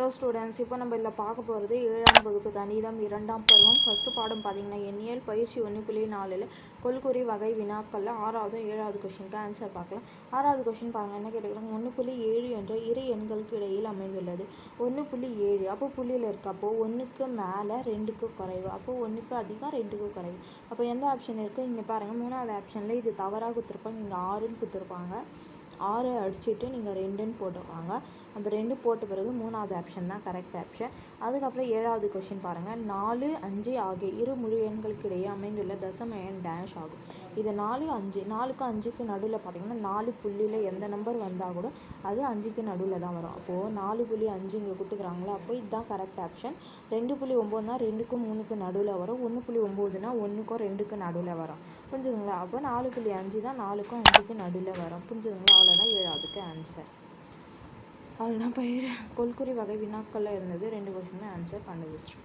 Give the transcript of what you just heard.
Hello students இப்போ நம்ம இதில் பார்க்க போகிறது ஏழாம் வகுப்பு கணிதம் இரண்டாம் பருவம். ஃபஸ்ட்டு பாடம் பார்த்தீங்கன்னா எண்ணியல் பயிற்சி ஒன்று புள்ளி நாலில் கொல்குறி வகை வினாக்களில் ஆறாவது ஏழாவது கொஷினுக்கு ஆன்சர் பார்க்கலாம். ஆறாவது கொஷின் பாருங்கள் என்ன கேட்டுக்கிறாங்க ஒன்று புள்ளி ஏழு என்ற இரு எண்களுக்கு இடையில் அமைந்துள்ளது. ஒன்று புள்ளி ஏழு அப்போ புள்ளியில் இருக்கு. அப்போது ஒன்றுக்கு மேலே ரெண்டுக்கு குறைவு. அப்போ ஒன்றுக்கு அதிகம் ரெண்டுக்கு குறைவு. அப்போ எந்த ஆப்ஷன் இருக்குது இங்கே பாருங்கள் மூணாவது ஆப்ஷனில் இது தவறாக கொடுத்துருப்பாங்க. இங்கே ஆறுன்னு கொடுத்துருப்பாங்க. ஆறு அடிச்சுட்டு நீங்கள் ரெண்டுன்னு போட்டுருவாங்க அந்த ரெண்டு போட்ட பிறகு மூணாவது ஆப்ஷன் தான் கரெக்ட் ஆப்ஷன் அதுக்கப்புறம் ஏழாவது கொஷின் பாருங்கள் நாலு அஞ்சு ஆகிய இரு முழு எண்களுக்கு இடையே அமைந்துள்ள தசம எண் டேஷ் ஆகும். இது நாலு அஞ்சு நாலுக்கு அஞ்சுக்கு நடுவில் பார்த்தீங்கன்னா நாலு புள்ளியில் எந்த நம்பர் வந்தால் கூட அது அஞ்சுக்கு நடுவில் தான் வரும். அப்போது நாலு புள்ளி அஞ்சு இங்கே கொடுத்துக்குறாங்களா அப்போ இதுதான் கரெக்ட் ஆப்ஷன் ரெண்டு புள்ளி ஒம்போதுனா ரெண்டுக்கும் மூணுக்கு நடுவில் வரும். ஒன்று புள்ளி ஒம்போதுனா ஒன்றுக்கும் ரெண்டுக்கும் நடுவில் வரும். புரிஞ்சுதுங்களா? அப்போ நாலு புள்ளி அஞ்சு தான் நாலுக்கும் அஞ்சுக்கு நடுவில் வரும். புரிஞ்சுதுங்களா? அவ்வளோதான் ஏழாவதுக்கு ஆன்சர் அதுதான் பயிர். கொல்குறி வகை வினாக்களில் இருந்தது ரெண்டு கொஸ்டினுமே ஆன்சர் கண்டுபிடிச்சிட்டோம்